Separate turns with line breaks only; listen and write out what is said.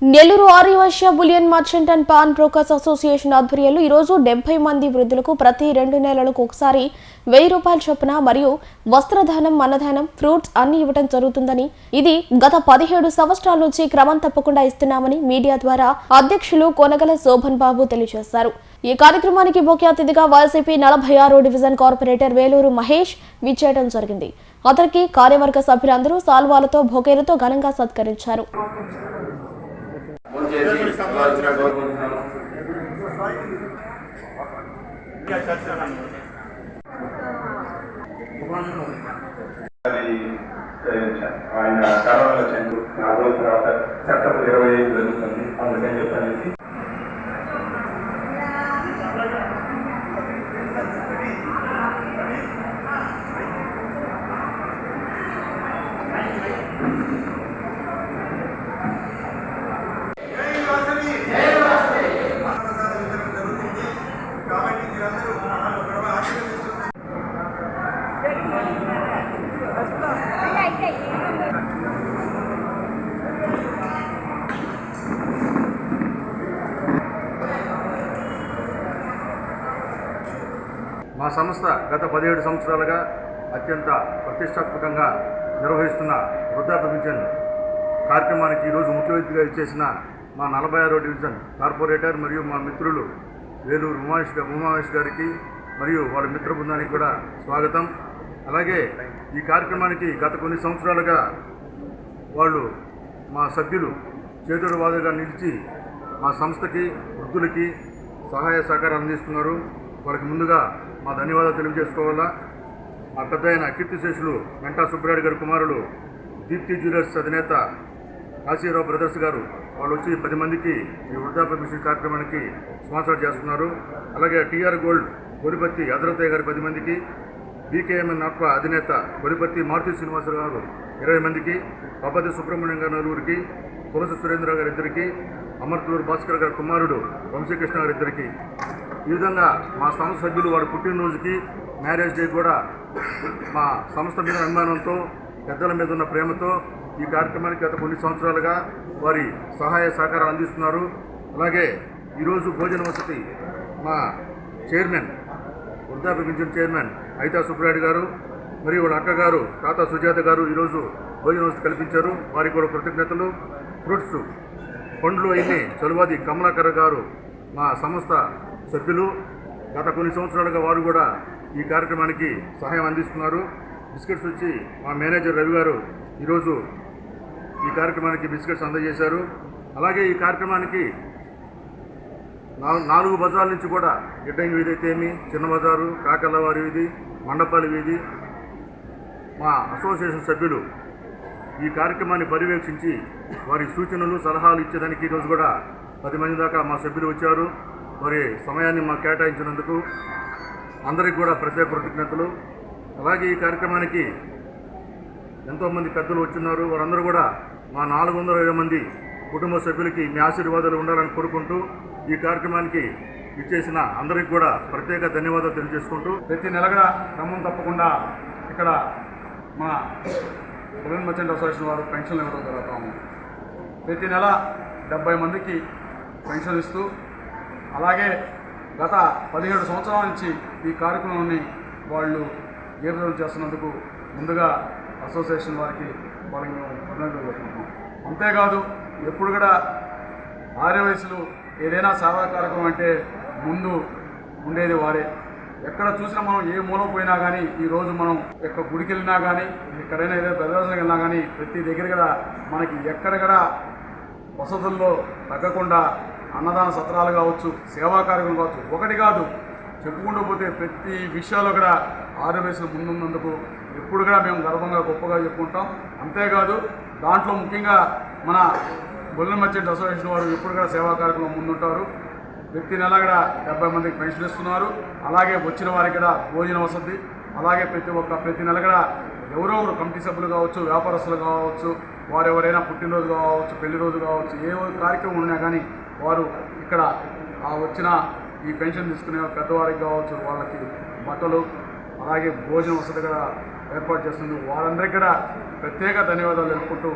Nellore Aryavysya bullion merchant and pawn brokers association ఆధ్వర్యంలో ఈరోజు డెబ్బై మంది వృద్ధులకు ప్రతి రెండు నెలలకు ఒకసారి వెయ్యి రూపాయల చొప్పున మరియు వస్త్రదానం అన్నదానం ఫ్రూట్స్ అన్ని ఇవ్వడం జరుగుతుందని ఇది గత పదిహేడు సంవత్సరాల నుంచి క్రమం తప్పకుండా ఇస్తున్నామని మీడియా ద్వారా అధ్యక్షులు కొనగల శోభన్ బాబు తెలియజేశారు. ఈ కార్యక్రమానికి ముఖ్య అతిథిగా వైసీపీ నలభై ఆరో డివిజన్ కార్పొరేటర్ వేలూరు మహేష్ విచ్చేయడం జరిగింది. అతనికి కార్యవర్గ సభ్యులందరూ సాల్వాలతో బొకేలతో ఘనంగా సత్కరించారు.
ఆయన కరోనాలో చెందు నాలుగు రోజుల తర్వాత సెప్టెంబర్ ఇరవై ఐదు జరుగుతుంది. అందుకని చెప్పనేసి
మా సంస్థ గత పదిహేడు సంవత్సరాలుగా అత్యంత ప్రతిష్టాత్మకంగా నిర్వహిస్తున్న వృద్ధాప్య పింఛన్ కార్యక్రమానికి ఈరోజు ముఖ్య అతిథిగా ఇచ్చేసిన మా నలభై ఆరో డివిజన్ కార్పొరేటర్ మరియు మా మిత్రులు వేలూరు ఉమాష్ ఉమామేష్ గారికి మరియు వాళ్ళ మిత్ర బృందానికి కూడా స్వాగతం. అలాగే ఈ కార్యక్రమానికి గత కొన్ని సంవత్సరాలుగా వాళ్ళు మా సభ్యులు చేతుడు వాదుగా నిలిచి మా సంస్థకి వృద్ధులకి సహాయ సహకారాలు అందిస్తున్నారు. వారికి ముందుగా మా ధన్యవాదాలు తెలియజేసుకోవాలా? మా పెద్ద అయిన కీర్తిశేషులు వెంటా సుబ్బరాయుడు గారి కుమారులు దీప్తి జ్యువెలర్స్ అధినేత కాశీరావు బ్రదర్స్ గారు వాళ్ళు వచ్చి పది మందికి ఈ వృద్ధాప్య మిషన్ కార్యక్రమానికి స్పాన్సర్ చేస్తున్నారు. అలాగే టీఆర్ గోల్డ్ గొరిపత్తి అదరతయ్య గారి పది మందికి బీకేఎంఎన్ నాట్వ అధినేత గొరిపత్తి మారుతి శ్రీనివాసరావు గారు ఇరవై మందికి పబ్బతి సుబ్రహ్మణ్యం గారు నలుగురికి పులస సురేంద్ర గారు ఇద్దరికి అమర్తలూరు భాస్కర్ గారి కుమారుడు వంశీకృష్ణ గారి ఇద్దరికి. ఈ విధంగా మా సంస్థ సభ్యులు వారి పుట్టినరోజుకి మ్యారేజ్ డే కూడా మా సంస్థ మీద అభిమానంతో పెద్దల మీద ఉన్న ప్రేమతో ఈ కార్యక్రమానికి గత కొన్ని సంవత్సరాలుగా వారి సహాయ సహకారాలు అందిస్తున్నారు. అలాగే ఈరోజు భోజన వసతి మా చైర్మన్ వృద్ధాప్య పింఛన్ చైర్మన్ అయితా సుబ్బరాయుడు గారు మరియు వాళ్ళ అక్కగారు తాత సుజాత గారు ఈరోజు భోజన వసతి కల్పించారు. వారికి కూడా కృతజ్ఞతలు. ఫ్రూట్స్ పండ్లు అయింది. చలువాది కమలాకర్ గారు మా సంస్థ సభ్యులు. గత కొన్ని సంవత్సరాలుగా వారు కూడా ఈ కార్యక్రమానికి సహాయం అందిస్తున్నారు. బిస్కెట్స్ వచ్చి మా మేనేజర్ రవి గారు ఈరోజు ఈ కార్యక్రమానికి బిస్కెట్స్ అందజేశారు. అలాగే ఈ కార్యక్రమానికి నాలుగు నాలుగు బజార్ల నుంచి కూడా గిడ్డంగి వీధి అయితే ఏమి చిన్న బజారు కాకల్లవారి వీధి మండపాలి వీధి మా అసోసియేషన్ సభ్యులు ఈ కార్యక్రమాన్ని పర్యవేక్షించి వారి సూచనలు సలహాలు ఇచ్చేదానికి ఈరోజు కూడా పది మంది దాకా మా సభ్యులు వచ్చారు. వారి సమయాన్ని మాకు కేటాయించినందుకు అందరికీ కూడా ప్రత్యేక కృతజ్ఞతలు. అలాగే ఈ కార్యక్రమానికి ఎంతోమంది పెద్దలు వచ్చిన్నారు. వారందరూ కూడా మా నాలుగు వందల ఇరవై మంది కుటుంబ సభ్యులకి మీ ఆశీర్వాదాలు ఉండాలని కోరుకుంటూ ఈ కార్యక్రమానికి ఇచ్చేసిన అందరికీ కూడా ప్రత్యేక ధన్యవాదాలు తెలియజేసుకుంటూ
ప్రతి నెల కూడా క్రమం తప్పకుండా ఇక్కడ మా ఉమెన్ మర్చెంట్ అసోసియేషన్ వారు పెన్షన్లు ఇవ్వడం జరుగుతాము ప్రతి నెల డెబ్బై మందికి పెన్షన్ ఇస్తూ అలాగే గత పదిహేడు సంవత్సరాల నుంచి ఈ కార్యక్రమాన్ని వాళ్ళు జీవితం చేస్తున్నందుకు ముందుగా అసోసియేషన్ వారికి వాళ్ళకి మేము అభినందనలు పెట్టుకుంటున్నాం అంతేకాదు ఎప్పుడు కూడా ఆర్య వయసులు ఏదైనా సేవా కార్యక్రమం అంటే ముందు ఉండేది వారే. ఎక్కడ చూసినా మనం ఏ మూల పోయినా కానీ ఈరోజు మనం ఎక్కడ గుడికి వెళ్ళినా కానీ ఎక్కడైనా ఏదైనా ప్రదర్శనకి వెళ్ళినా కానీ ప్రతి దగ్గర కూడా మనకి ఎక్కడ కూడా వసతుల్లో తగ్గకుండా అన్నదాన సత్రాలు కావచ్చు సేవా కార్యక్రమం కావచ్చు ఒకటి కాదు. చెప్పుకుంటూ పోతే ప్రతి విషయాల్లో కూడా ఆరోగ్యశ్రీ ముందున్నందుకు ఎప్పుడు కూడా మేము గర్వంగా గొప్పగా చెప్పుకుంటాం. అంతేకాదు దాంట్లో ముఖ్యంగా మన బొల్లెన్ అసోసియేషన్ వారు ఎప్పుడు కూడా సేవా కార్యక్రమం ముందుంటారు. ప్రతి నెల కూడా డెబ్బై మందికి పెన్షన్ ఇస్తున్నారు. అలాగే వచ్చిన వారికి కూడా భోజన వసతి. అలాగే ప్రతి ఒక్క ప్రతి నెల కూడా ఎవరో ఒకరు కమిటీ సభ్యులు కావచ్చు వ్యాపారస్తులు కావచ్చు వారు ఎవరైనా పుట్టినరోజు కావచ్చు పెళ్ళి రోజు కావచ్చు ఏ కార్యక్రమం ఉన్నా కానీ వారు ఇక్కడ ఆ వచ్చిన ఈ పెన్షన్ తీసుకునే పెద్దవారికి కావచ్చు వాళ్ళకి బట్టలు అలాగే భోజన వసతి కూడా ఏర్పాటు చేస్తుంది వారందరికీ కూడా ప్రత్యేక ధన్యవాదాలు తెలుపుకుంటూ